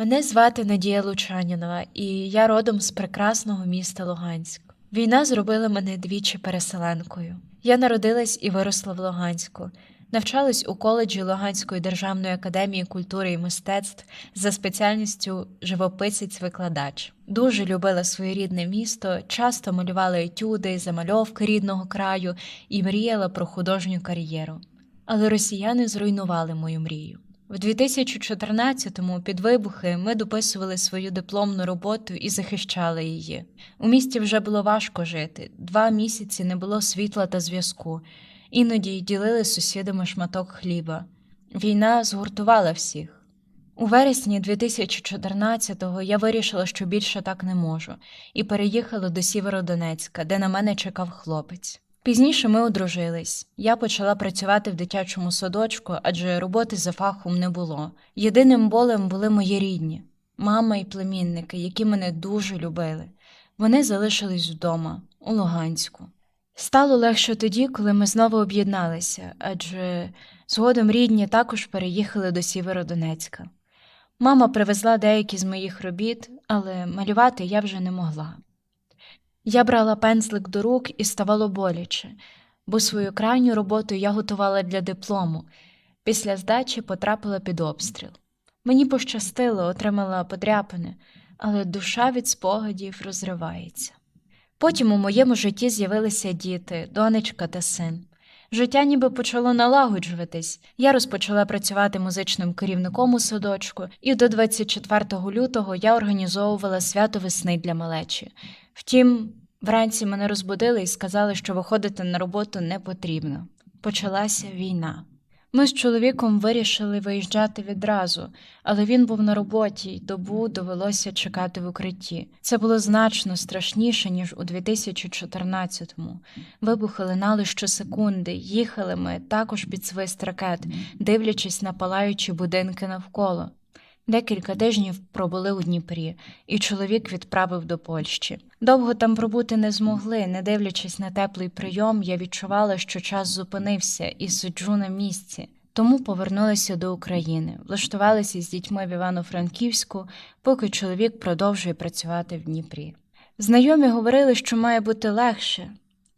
Мене звати Надія Лучанінова, і я родом з прекрасного міста Луганськ. Війна зробила мене двічі переселенкою. Я народилась і виросла в Луганську, навчалась у коледжі Луганської державної академії культури і мистецтв за спеціальністю живописець-викладач. Дуже любила своє рідне місто, часто малювала етюди, замальовки рідного краю і мріяла про художню кар'єру. Але росіяни зруйнували мою мрію. В 2014-му під вибухи ми дописували свою дипломну роботу і захищали її. У місті вже було важко жити. Два місяці не було світла та зв'язку. Іноді ділили з сусідами шматок хліба. Війна згуртувала всіх. У вересні 2014-го я вирішила, що більше так не можу, і переїхала до Сєвєродонецька, де на мене чекав хлопець. Пізніше ми одружились. Я почала працювати в дитячому садочку, адже роботи за фахом не було. Єдиним болем були мої рідні, мама і племінники, які мене дуже любили. Вони залишились вдома, у Луганську. Стало легше тоді, коли ми знову об'єдналися, адже згодом рідні також переїхали до Сєвєродонецька. Мама привезла деякі з моїх робіт, але малювати я вже не могла. Я брала пензлик до рук і ставало боляче, бо свою крайню роботу я готувала для диплому. Після здачі потрапила під обстріл. Мені пощастило, отримала подряпини, але душа від спогадів розривається. Потім у моєму житті з'явилися діти, донечка та син. Життя ніби почало налагоджуватись. Я розпочала працювати музичним керівником у садочку, і до 24 лютого я організовувала свято весни для малечі. Втім, вранці мене розбудили і сказали, що виходити на роботу не потрібно. Почалася війна. Ми з чоловіком вирішили виїжджати відразу, але він був на роботі, й добу довелося чекати в укритті. Це було значно страшніше, ніж у 2014-му. Вибухи линали щосекунди, їхали ми також під свист ракет, дивлячись на палаючі будинки навколо. Декілька тижнів пробули у Дніпрі, і чоловік відправив до Польщі. Довго там пробути не змогли, не дивлячись на теплий прийом, я відчувала, що час зупинився і сиджу на місці. Тому повернулися до України, влаштувалися з дітьми в Івано-Франківську, поки чоловік продовжує працювати в Дніпрі. Знайомі говорили, що має бути легше,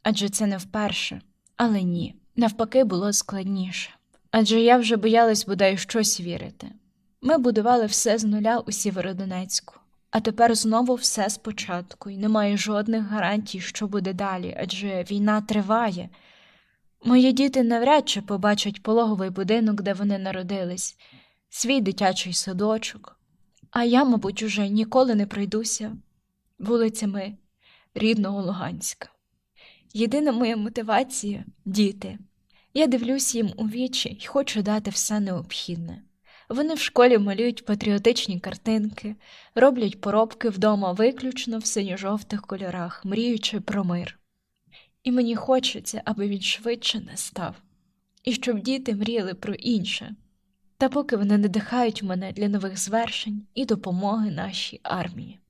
адже це не вперше. Але ні, навпаки, було складніше. Адже я вже боялась бодай щось вірити. Ми будували все з нуля у Сєвєродонецьку, а тепер знову все спочатку, і немає жодних гарантій, що буде далі, адже війна триває. Мої діти навряд чи побачать пологовий будинок, де вони народились, свій дитячий садочок, а я, мабуть, уже ніколи не пройдуся вулицями рідного Луганська. Єдина моя мотивація діти. Я дивлюсь їм у вічі і хочу дати все необхідне. Вони в школі малюють патріотичні картинки, роблять поробки вдома виключно в синьо-жовтих кольорах, мріючи про мир. І мені хочеться, аби він швидше настав, і щоб діти мріяли про інше. Та поки вони надихають мене для нових звершень і допомоги нашій армії.